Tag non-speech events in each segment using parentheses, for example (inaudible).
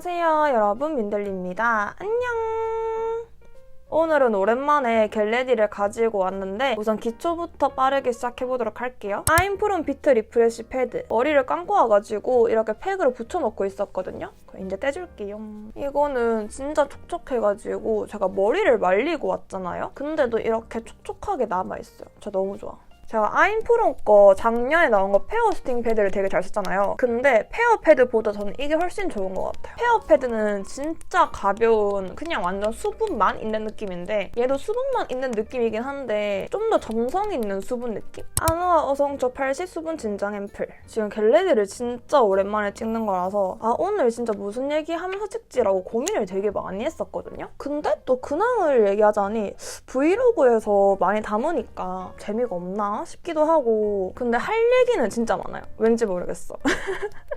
안녕하세요 여러분. 민들리입니다. 안녕. 오늘은 오랜만에 겟레디를 가지고 왔는데 우선 기초부터 빠르게 시작해보도록 할게요. 아임프롬 비트 리프레쉬 패드 머리를 감고 와가지고 이렇게 팩으로 붙여놓고 있었거든요. 이제 떼줄게요. 이거는 진짜 촉촉해가지고 제가 머리를 말리고 왔잖아요. 근데도 이렇게 촉촉하게 남아있어요. 저 너무 좋아 제가 아임프롬 거 작년에 나온 거 페어 스팅 패드를 되게 잘 썼잖아요. 근데 페어 패드보다 저는 이게 훨씬 좋은 것 같아요. 페어 패드는 진짜 가벼운 그냥 완전 수분만 있는 느낌인데 얘도 수분만 있는 느낌이긴 한데 좀 더 점성 있는 수분 느낌? 아노아 어성초 80 수분 진정 앰플 지금 겟레디를 진짜 오랜만에 찍는 거라서 아 오늘 진짜 무슨 얘기 하면서 찍지라고 고민을 되게 많이 했었거든요. 근데 또 근황을 얘기하자니 브이로그에서 많이 담으니까 재미가 없나 싶기도 하고 근데 할 얘기는 진짜 많아요. 왠지 모르겠어. (laughs)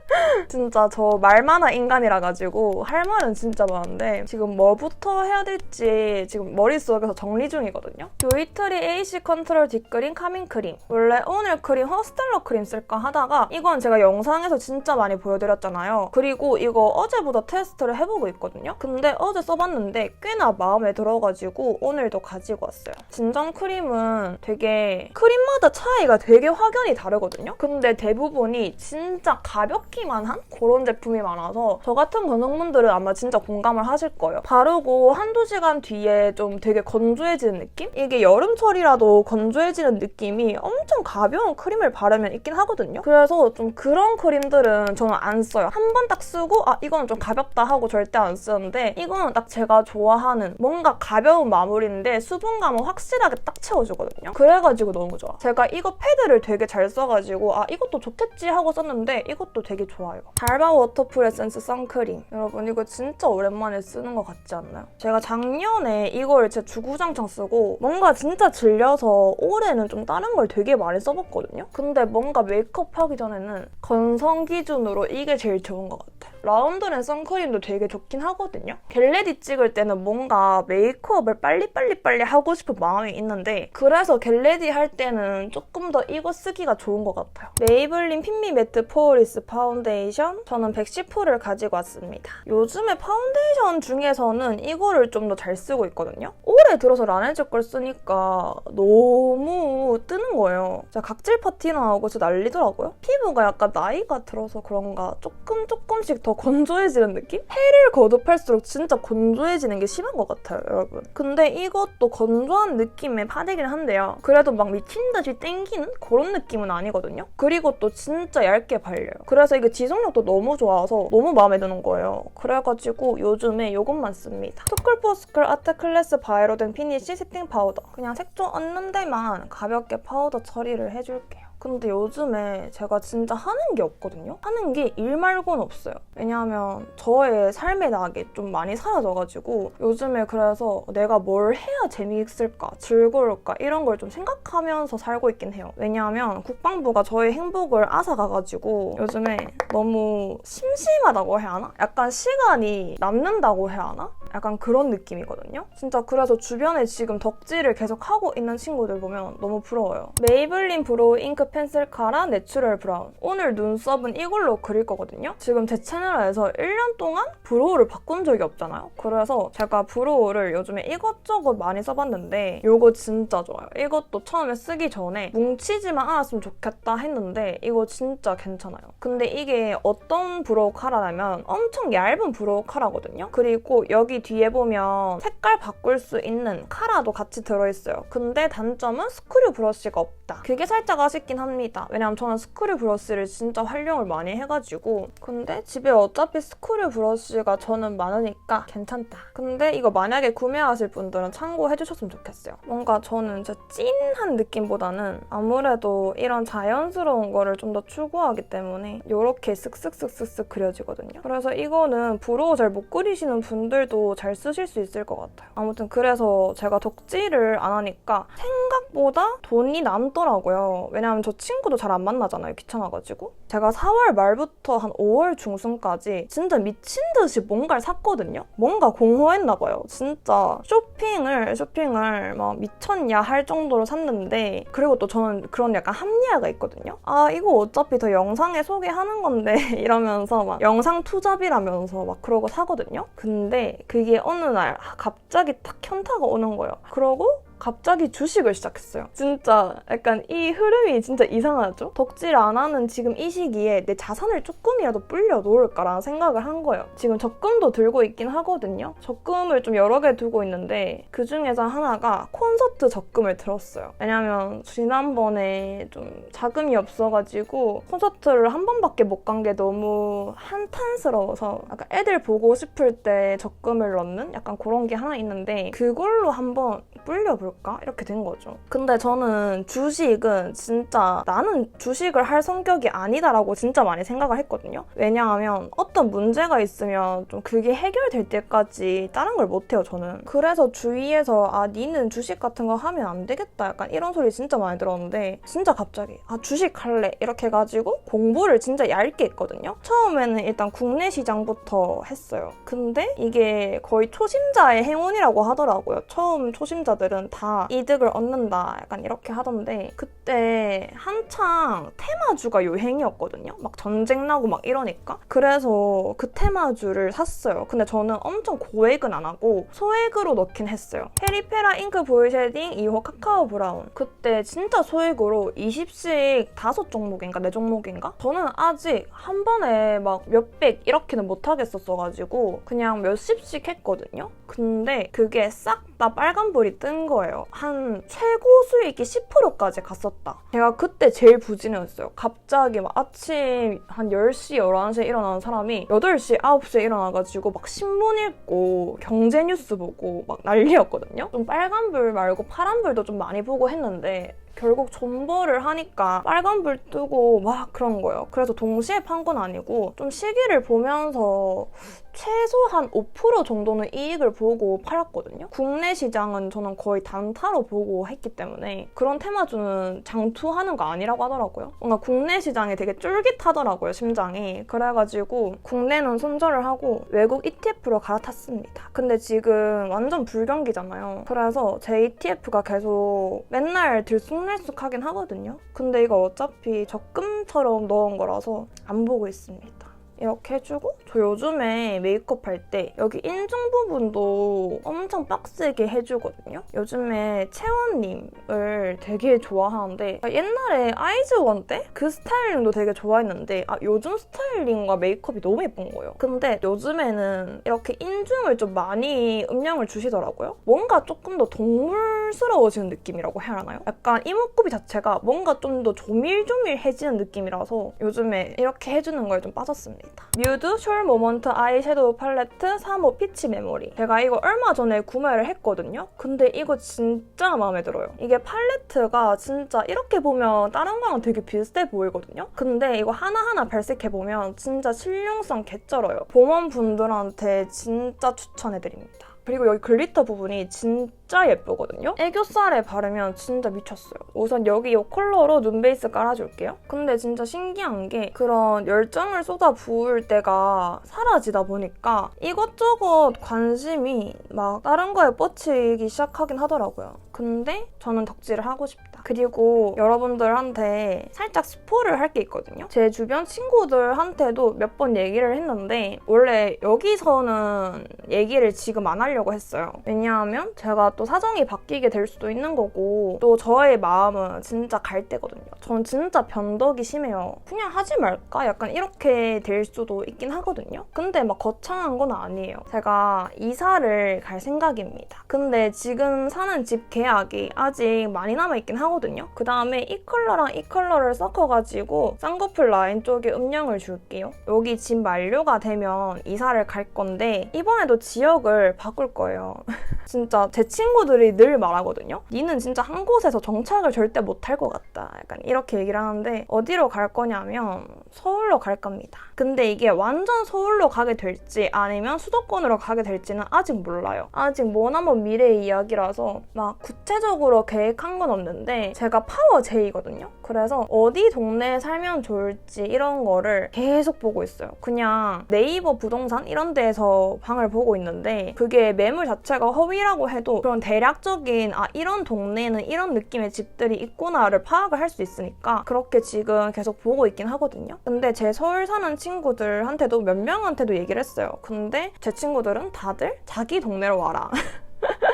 진짜 저 말만한 인간이라 가지고 할 말은 진짜 많은데 지금 뭐부터 해야 될지 지금 머릿속에서 정리 중이거든요. 뷰이트리 AC 컨트롤 딥크림 카밍 크림 원래 오늘 크림 허스텔러 크림 쓸까 하다가 이건 제가 영상에서 진짜 많이 보여드렸잖아요. 그리고 이거 어제보다 테스트를 해보고 있거든요. 근데 어제 써봤는데 꽤나 마음에 들어가지고 오늘도 가지고 왔어요. 진정 크림은 되게 크림마다 차이가 되게 확연히 다르거든요. 근데 대부분이 진짜 가볍 기만 한 그런 제품이 많아서 저 같은 건성분들은 아마 진짜 공감을 하실 거예요. 바르고 한두 시간 뒤에 좀 되게 건조해지는 느낌? 이게 여름철이라도 건조해지는 느낌이 엄청 가벼운 크림을 바르면 있긴 하거든요. 그래서 좀 그런 크림들은 저는 안 써요. 한 번 딱 쓰고 아 이거는 좀 가볍다 하고 절대 안 쓰는데 이거는 딱 제가 좋아하는 뭔가 가벼운 마무리인데 수분감은 확실하게 딱 채워주거든요. 그래가지고 너무 좋아. 제가 이거 패드를 되게 잘 써가지고 아 이것도 좋겠지 하고 썼는데 이것도 되게 좋아요. 달바 워터풀 에센스 선크림. 여러분 이거 진짜 오랜만에 쓰는 것 같지 않나요? 제가 작년에 이걸 제 주구장창 쓰고 뭔가 진짜 질려서 올해는 좀 다른 걸 되게 많이 써봤거든요. 근데 뭔가 메이크업 하기 전에는 건성 기준으로 이게 제일 좋은 것 같아요. 라운드렌 선크림도 되게 좋긴 하거든요. 겟레디 찍을 때는 뭔가 메이크업을 빨리빨리 빨리 하고 싶은 마음이 있는데 그래서 겟레디 할 때는 조금 더 이거 쓰기가 좋은 것 같아요. 메이블린 핀미 매트 포리스 파운데이션 저는 110호를 가지고 왔습니다. 요즘에 파운데이션 중에서는 이거를 좀 더 잘 쓰고 있거든요. 올해 들어서 라네즈 걸 쓰니까 너무 뜨는 거예요. 제가 각질 파티 나오고 진짜 난리더라고요. 피부가 약간 나이가 들어서 그런가 조금 조금씩 더 건조해지는 느낌? 해를 거듭할수록 진짜 건조해지는 게 심한 것 같아요, 여러분. 근데 이것도 건조한 느낌의 파데긴 한데요. 그래도 막 미친 듯이 땡기는 그런 느낌은 아니거든요. 그리고 또 진짜 얇게 발려요. 그래서 이게 지속력도 너무 좋아서 너무 마음에 드는 거예요. 그래가지고 요즘에 이것만 씁니다. 투클포스클 아트 클래스 바이로된 피니쉬 세팅 파우더. 그냥 색조 얹는 데만 가볍게 파우더 처리를 해줄게요. 근데 요즘에 제가 진짜 하는 게 없거든요? 하는 게 일 말고는 없어요. 왜냐하면 저의 삶의 낙이 좀 많이 사라져가지고 요즘에 그래서 내가 뭘 해야 재미있을까, 즐거울까 이런 걸 좀 생각하면서 살고 있긴 해요. 왜냐하면 국방부가 저의 행복을 앗아가가지고 요즘에 너무 심심하다고 해야 하나? 약간 시간이 남는다고 해야 하나? 약간 그런 느낌이거든요. 진짜 그래서 주변에 지금 덕질을 계속 하고 있는 친구들 보면 너무 부러워요. 메이블린 브로우 잉크 펜슬 카라 내추럴 브라운. 오늘 눈썹은 이걸로 그릴 거거든요. 지금 제 채널에서 1년 동안 브로우를 바꾼 적이 없잖아요. 그래서 제가 브로우를 요즘에 이것저것 많이 써봤는데 이거 진짜 좋아요. 이것도 처음에 쓰기 전에 뭉치지만 않았으면 좋겠다 했는데 이거 진짜 괜찮아요. 근데 이게 어떤 브로우 카라냐면 엄청 얇은 브로우 카라거든요. 그리고 여기 뒤에 보면 색깔 바꿀 수 있는 카라도 같이 들어있어요. 근데 단점은 스크류 브러쉬가 없다. 그게 살짝 아쉽긴 합니다. 왜냐면 저는 스크류 브러쉬를 진짜 활용을 많이 해가지고 근데 집에 어차피 스크류 브러쉬가 저는 많으니까 괜찮다. 근데 이거 만약에 구매하실 분들은 참고해주셨으면 좋겠어요. 뭔가 저는 진짜 찐한 느낌보다는 아무래도 이런 자연스러운 거를 좀 더 추구하기 때문에 이렇게 쓱쓱쓱쓱쓱 그려지거든요. 그래서 이거는 브로우 잘 못 그리시는 분들도 잘 쓰실 수 있을 것 같아요. 아무튼 그래서 제가 덕질을 안 하니까 생각보다 돈이 남더라고요. 왜냐하면 저 친구도 잘 안 만나잖아요. 귀찮아가지고. 제가 4월 말부터 한 5월 중순까지 진짜 미친 듯이 뭔가를 샀거든요. 뭔가 공허했나 봐요. 진짜 쇼핑을 쇼핑을 막 미쳤냐 할 정도로 샀는데 그리고 또 저는 그런 약간 합리화가 있거든요. 아 이거 어차피 더 영상에 소개하는 건데 (laughs) 이러면서 막 영상 투잡이라면서 막 그러고 사거든요. 근데 그게 어느 날 갑자기 탁 현타가 오는 거예요. 그러고 갑자기 주식을 시작했어요. 진짜 약간 이 흐름이 진짜 이상하죠? 덕질 안 하는 지금 이 시기에 내 자산을 조금이라도 불려 놓을까라는 생각을 한 거예요. 지금 적금도 들고 있긴 하거든요. 적금을 좀 여러 개 두고 있는데 그 중에서 하나가 콘서트 적금을 들었어요. 왜냐면 지난번에 좀 자금이 없어가지고 콘서트를 한 번밖에 못 간 게 너무 한탄스러워서 약간 애들 보고 싶을 때 적금을 넣는 약간 그런 게 하나 있는데 그걸로 한번 불려볼 까? 이렇게 된 거죠. 근데 저는 주식은 진짜 나는 주식을 할 성격이 아니다라고 진짜 많이 생각을 했거든요. 왜냐하면 어떤 문제가 있으면 좀 그게 해결될 때까지 다른 걸 못해요, 저는. 그래서 주위에서 아, 니는 주식 같은 거 하면 안 되겠다. 약간 이런 소리 진짜 많이 들었는데 진짜 갑자기 아, 주식 할래. 이렇게 해가지고 공부를 진짜 얇게 했거든요. 처음에는 일단 국내 시장부터 했어요. 근데 이게 거의 초심자의 행운이라고 하더라고요. 처음 초심자들은 다 이득을 얻는다. 약간 이렇게 하던데 그때 한창 테마주가 유행이었거든요. 막 전쟁 나고 막 이러니까. 그래서 그 테마주를 샀어요. 근데 저는 엄청 고액은 안 하고 소액으로 넣긴 했어요. 페리페라 잉크 보이 쉐딩 2호 카카오 브라운. 그때 진짜 소액으로 20씩 다섯 종목인가 네 종목인가? 저는 아직 한 번에 막 몇백 이렇게는 못 하겠었어가지고 그냥 몇십씩 했거든요. 근데 그게 싹 다 빨간불이 뜬 거예요. 한 최고 수익이 10%까지 갔었다. 제가 그때 제일 부진했어요. 갑자기 막 아침 한 10시, 11시에 일어나는 사람이 8시, 9시에 일어나가지고 막 신문 읽고 경제 뉴스 보고 막 난리였거든요. 좀 빨간불 말고 파란불도 좀 많이 보고 했는데 결국 존버를 하니까 빨간불 뜨고 막 그런 거예요. 그래서 동시에 판 건 아니고 좀 시기를 보면서 최소한 5% 정도는 이익을 보고 팔았거든요. 국내 시장은 저는 거의 단타로 보고 했기 때문에 그런 테마주는 장투하는 거 아니라고 하더라고요. 뭔가 국내 시장이 되게 쫄깃하더라고요, 심장이. 그래가지고 국내는 손절을 하고 외국 ETF로 갈아탔습니다. 근데 지금 완전 불경기잖아요. 그래서 제 ETF가 계속 맨날 들쑥 날쑥하긴 하거든요. 근데 이거 어차피 적금처럼 넣은 거라서 안 보고 있습니다. 이렇게 해주고 저 요즘에 메이크업 할 때 여기 인중 부분도 엄청 빡세게 해주거든요. 요즘에 채원님을 되게 좋아하는데 아, 옛날에 아이즈원 때 그 스타일링도 되게 좋아했는데 아 요즘 스타일링과 메이크업이 너무 예쁜 거예요. 근데 요즘에는 이렇게 인중을 좀 많이 음영을 주시더라고요. 뭔가 조금 더 동물스러워지는 느낌이라고 해야 하나요? 약간 이목구비 자체가 뭔가 좀 더 조밀조밀해지는 느낌이라서 요즘에 이렇게 해주는 거에 좀 빠졌습니다. 뮤드 숄 모먼트 아이섀도우 팔레트 3호 피치 메모리. 제가 이거 얼마 전에 구매를 했거든요? 근데 이거 진짜 마음에 들어요. 이게 팔레트가 진짜 이렇게 보면 다른 거랑 되게 비슷해 보이거든요? 근데 이거 하나하나 발색해보면 진짜 실용성 개쩔어요. 봄원분들한테 진짜 추천해드립니다. 그리고 여기 글리터 부분이 진짜 예쁘거든요. 애교살에 바르면 진짜 미쳤어요. 우선 여기 이 컬러로 눈 베이스 깔아줄게요. 근데 진짜 신기한 게 그런 열정을 쏟아 부을 때가 사라지다 보니까 이것저것 관심이 막 다른 거에 뻗치기 시작하긴 하더라고요. 근데 저는 덕질을 하고 싶다. 그리고 여러분들한테 살짝 스포를 할 게 있거든요. 제 주변 친구들한테도 몇 번 얘기를 했는데 원래 여기서는 얘기를 지금 안 하려고 했어요. 왜냐하면 제가 또 사정이 바뀌게 될 수도 있는 거고 또 저의 마음은 진짜 갈 때거든요. 전 진짜 변덕이 심해요. 그냥 하지 말까? 약간 이렇게 될 수도 있긴 하거든요. 근데 막 거창한 건 아니에요. 제가 이사를 갈 생각입니다. 근데 지금 사는 집 계약이 아직 많이 남아있긴 하거든요. 그 다음에 이 컬러랑 이 컬러를 섞어가지고 쌍꺼풀 라인 쪽에 음영을 줄게요. 여기 집 만료가 되면 이사를 갈 건데 이번에도 지역을 바꿀 거예요. (laughs) 진짜 제 친구 들이 늘 말하거든요. 니는 진짜 한 곳에서 정착을 절대 못 할 것 같다. 약간 이렇게 얘기를 하는데 어디로 갈 거냐면 서울로 갈 겁니다. 근데 이게 완전 서울로 가게 될지 아니면 수도권으로 가게 될지는 아직 몰라요. 아직 머나먼 미래의 이야기라서 막 구체적으로 계획한 건 없는데 제가 파워 J거든요. 그래서 어디 동네에 살면 좋을지 이런 거를 계속 보고 있어요. 그냥 네이버 부동산 이런 데에서 방을 보고 있는데 그게 매물 자체가 허위라고 해도 그런 대략적인 아 이런 동네에는 이런 느낌의 집들이 있구나를 파악을 할 수 있으니까 그렇게 지금 계속 보고 있긴 하거든요. 근데 제 서울 사는 친구 들한테도 몇 명한테도 얘기를 했어요. 근데 제 친구들은 다들 자기 동네로 와라. (laughs)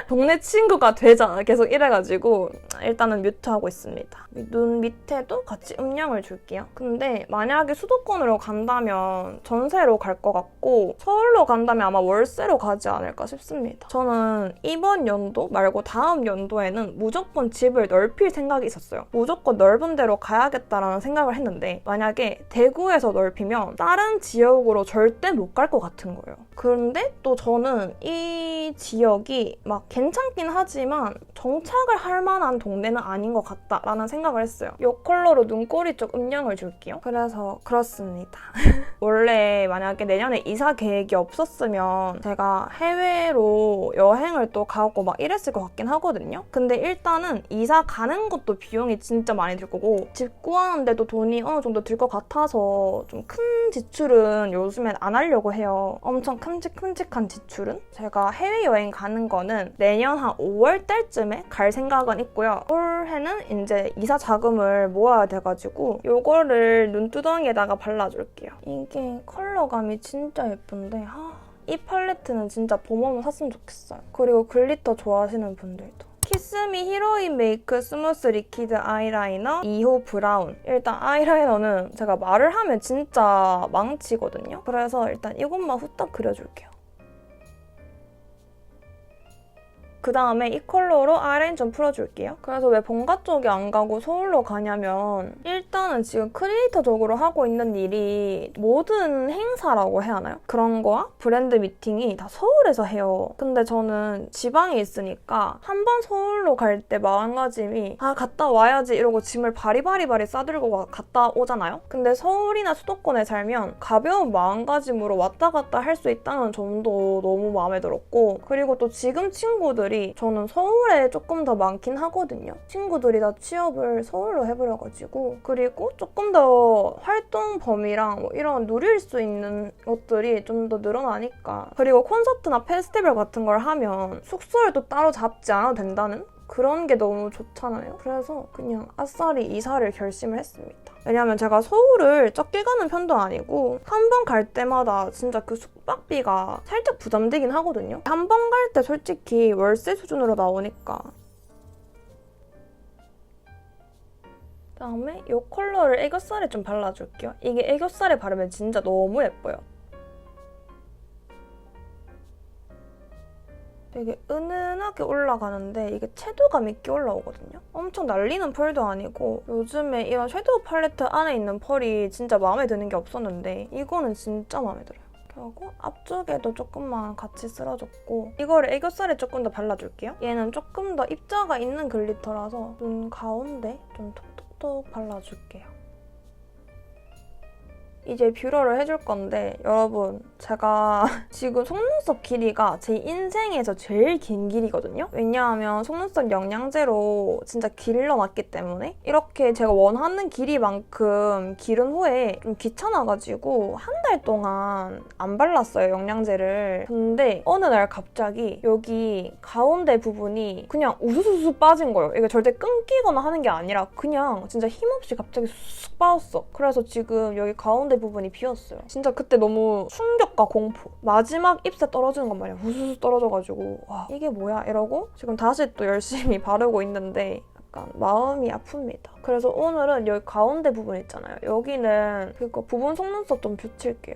동네 친구가 되잖아. 계속 이래가지고 일단은 뮤트하고 있습니다. 눈 밑에도 같이 음량을 줄게요. 근데 만약에 수도권으로 간다면 전세로 갈 것 같고 서울로 간다면 아마 월세로 가지 않을까 싶습니다. 저는 이번 연도 말고 다음 연도에는 무조건 집을 넓힐 생각이 있었어요. 무조건 넓은 데로 가야겠다라는 생각을 했는데 만약에 대구에서 넓히면 다른 지역으로 절대 못 갈 것 같은 거예요. 그런데 또 저는 이 지역이 막 괜찮긴 하지만 정착을 할 만한 동네는 아닌 것 같다라는 생각을 했어요. 이 컬러로 눈꼬리 쪽 음영을 줄게요. 그래서 그렇습니다. (laughs) 원래 만약에 내년에 이사 계획이 없었으면 제가 해외로 여행을 또 가고 막 이랬을 것 같긴 하거든요. 근데 일단은 이사 가는 것도 비용이 진짜 많이 들 거고 집 구하는데도 돈이 어느 정도 들 것 같아서 좀 큰 지출은 요즘엔 안 하려고 해요. 엄청 큼직큼직한 지출은 제가 해외여행 가는 거는 내년 한 5월 달쯤에 갈 생각은 있고요. 올해는 이제 이사 자금을 모아야 돼가지고 요거를 눈두덩이에다가 발라줄게요. 이게 컬러감이 진짜 예쁜데 하, 이 팔레트는 진짜 봄오면 샀으면 좋겠어요. 그리고 글리터 좋아하시는 분들도. 키스미 히로인 메이크 스무스 리퀴드 아이라이너 2호 브라운. 일단 아이라이너는 제가 말을 하면 진짜 망치거든요. 그래서 일단 이것만 후딱 그려줄게요. 그 다음에 이 컬러로 아이라인 좀 풀어줄게요. 그래서 왜 본가 쪽에 안 가고 서울로 가냐면 일단은 지금 크리에이터적으로 하고 있는 일이 모든 행사라고 해야 하나요? 그런 거와 브랜드 미팅이 다 서울에서 해요. 근데 저는 지방에 있으니까 한 번 서울로 갈 때 마음가짐이 아 갔다 와야지 이러고 짐을 바리바리바리 싸들고 가- 갔다 오잖아요. 근데 서울이나 수도권에 살면 가벼운 마음가짐으로 왔다 갔다 할 수 있다는 점도 너무 마음에 들었고 그리고 또 지금 친구들이 저는 서울에 조금 더 많긴 하거든요. 친구들이 다 취업을 서울로 해버려가지고 그리고 조금 더 활동 범위랑 뭐 이런 누릴 수 있는 것들이 좀 더 늘어나니까 그리고 콘서트나 페스티벌 같은 걸 하면 숙소를 또 따로 잡지 않아도 된다는 그런 게 너무 좋잖아요. 그래서 그냥 아싸리 이사를 결심을 했습니다. 왜냐면 제가 서울을 적게 가는 편도 아니고 한 번 갈 때마다 진짜 그 숙박비가 살짝 부담되긴 하거든요. 한 번 갈 때 솔직히 월세 수준으로 나오니까. 그다음에 이 컬러를 애교살에 좀 발라줄게요. 이게 애교살에 바르면 진짜 너무 예뻐요. 되게 은은하게 올라가는데 이게 채도감 있게 올라오거든요. 엄청 날리는 펄도 아니고 요즘에 이런 섀도우 팔레트 안에 있는 펄이 진짜 마음에 드는 게 없었는데 이거는 진짜 마음에 들어요. 그리고 앞쪽에도 조금만 같이 쓸어줬고 이거를 애교살에 조금 더 발라줄게요. 얘는 조금 더 입자가 있는 글리터라서 눈 가운데 좀 톡톡톡 발라줄게요. 이제 뷰러를 해줄 건데 여러분 제가 (laughs) 지금 속눈썹 길이가 제 인생에서 제일 긴 길이거든요? 왜냐하면 속눈썹 영양제로 진짜 길러놨기 때문에 이렇게 제가 원하는 길이만큼 기른 후에 좀 귀찮아가지고 한 달 동안 안 발랐어요 영양제를. 근데 어느 날 갑자기 여기 가운데 부분이 그냥 우수수수 빠진 거예요. 이게 절대 끊기거나 하는 게 아니라 그냥 진짜 힘없이 갑자기 쑥 빠졌어. 그래서 지금 여기 가운데 부분이 비었어요. 진짜 그때 너무 충격과 공포. 마지막 ip새 떨어지는 것 마냥 우수수 떨어져가지고 와 이게 뭐야 이러고 지금 다시 또 열심히 (laughs) 바르고 있는데 약간 마음이 아픕니다. 그래서 오늘은 여기 가운데 부분 있잖아요. 여기는 그거 부분 속눈썹 좀 붙일게요.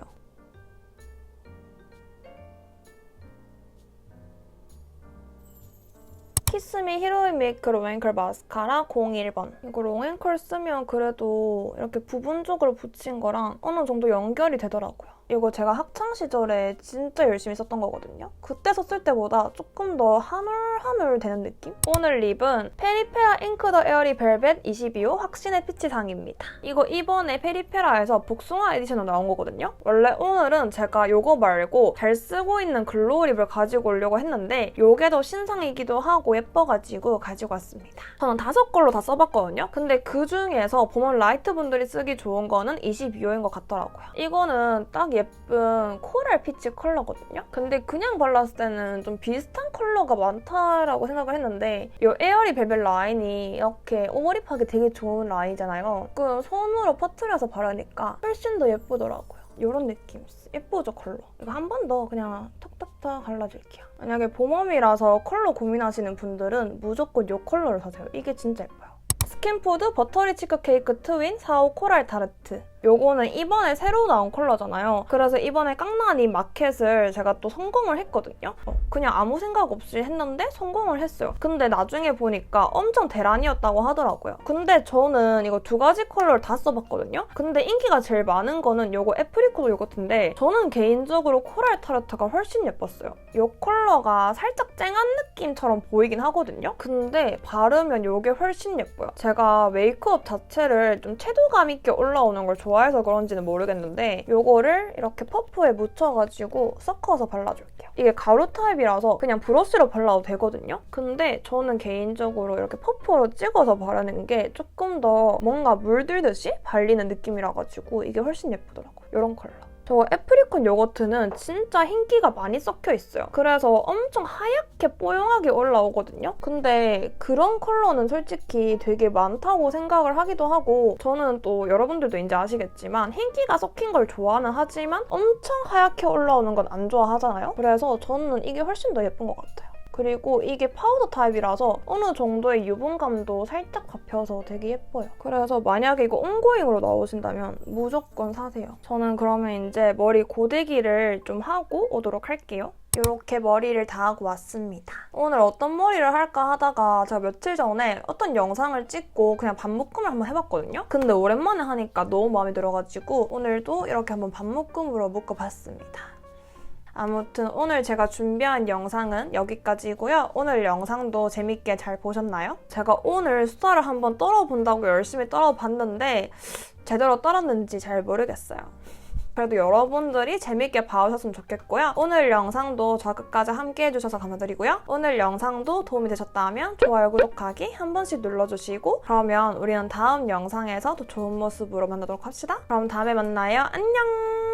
키스미 히로인 메이크 롱앤컬 마스카라 01번. 이거 롱앤컬 쓰면 그래도 이렇게 부분적으로 붙인 거랑 어느 정도 연결이 되더라고요 이거 제가 학창 시절에 진짜 열심히 썼던 거거든요. 그때 썼을 때보다 조금 더 한올한올 되는 느낌? 오늘 립은 페리페라 잉크 더 에어리 벨벳 22호 확신의 피치상입니다. 이거 이번에 페리페라에서 복숭아 에디션으로 나온 거거든요. 원래 오늘은 제가 이거 말고 잘 쓰고 있는 글로우 립을 가지고 오려고 했는데 이게 더 신상이기도 하고 예뻐가지고 가지고 왔습니다. 저는 다섯 걸로 다 써봤거든요. 근데 그 중에서 봄원 라이트 분들이 쓰기 좋은 거는 22호인 것 같더라고요. 이거는 딱 예쁜 코랄 피치 컬러거든요. 근데 그냥 발랐을 때는 좀 비슷한 컬러가 많다라고 생각을 했는데 이 에어리 벨벳 라인이 이렇게 오버립하기 되게 좋은 라인이잖아요. 그 손으로 퍼트려서 바르니까 훨씬 더 예쁘더라고요. 이런 느낌. 예쁘죠, 컬러? 이거 한 번 더 그냥 톡톡톡 발라줄게요. 만약에 봄웜이라서 컬러 고민하시는 분들은 무조건 이 컬러를 사세요. 이게 진짜 예뻐요. 스킨푸드 버터리 치크 케이크 트윈 45 코랄 타르트. 요거는 이번에 새로 나온 컬러잖아요. 그래서 이번에 깡나니 마켓을 제가 또 성공을 했거든요. 어, 그냥 아무 생각 없이 했는데 성공을 했어요. 근데 나중에 보니까 엄청 대란이었다고 하더라고요. 근데 저는 이거 두 가지 컬러를 다 써봤거든요. 근데 인기가 제일 많은 거는 요거 애프리코드 요거트인데 저는 개인적으로 코랄 타르트가 훨씬 예뻤어요. 요 컬러가 살짝 쨍한 느낌처럼 보이긴 하거든요. 근데 바르면 요게 훨씬 예뻐요. 제가 메이크업 자체를 좀 채도감 있게 올라오는 걸 좋아해 서 그런지는 모르겠는데 요거를 이렇게 퍼프에 묻혀가지고 섞어서 발라줄게요. 이게 가루 타입이라서 그냥 브러쉬로 발라도 되거든요. 근데 저는 개인적으로 이렇게 퍼프로 찍어서 바르는 게 조금 더 뭔가 물들듯이 발리는 느낌이라 가지고 이게 훨씬 예쁘더라고요. 이런 컬러. 저 애프리콘 요거트는 진짜 흰기가 많이 섞여 있어요. 그래서 엄청 하얗게 뽀용하게 올라오거든요. 근데 그런 컬러는 솔직히 되게 많다고 생각을 하기도 하고 저는 또 여러분들도 이제 아시겠지만 흰기가 섞인 걸 좋아는 하지만 엄청 하얗게 올라오는 건 안 좋아하잖아요. 그래서 저는 이게 훨씬 더 예쁜 것 같아요. 그리고 이게 파우더 타입이라서 어느 정도의 유분감도 살짝 잡혀서 되게 예뻐요. 그래서 만약에 이거 온고잉으로 나오신다면 무조건 사세요. 저는 그러면 이제 머리 고데기를 좀 하고 오도록 할게요. 이렇게 머리를 다 하고 왔습니다. 오늘 어떤 머리를 할까 하다가 제가 며칠 전에 어떤 영상을 찍고 그냥 반묶음을 한번 해봤거든요. 근데 오랜만에 하니까 너무 마음에 들어가지고 오늘도 이렇게 한번 반묶음으로 묶어봤습니다. 아무튼 오늘 제가 준비한 영상은 여기까지고요. 오늘 영상도 재밌게 잘 보셨나요? 제가 오늘 수다를 한번 떨어본다고 열심히 떨어봤는데 제대로 떨었는지 잘 모르겠어요. 그래도 여러분들이 재밌게 봐주셨으면 좋겠고요. 오늘 영상도 저 끝까지 함께 해주셔서 감사드리고요. 오늘 영상도 도움이 되셨다면 좋아요, 구독하기 한 번씩 눌러주시고 그러면 우리는 다음 영상에서 더 좋은 모습으로 만나도록 합시다. 그럼 다음에 만나요. 안녕!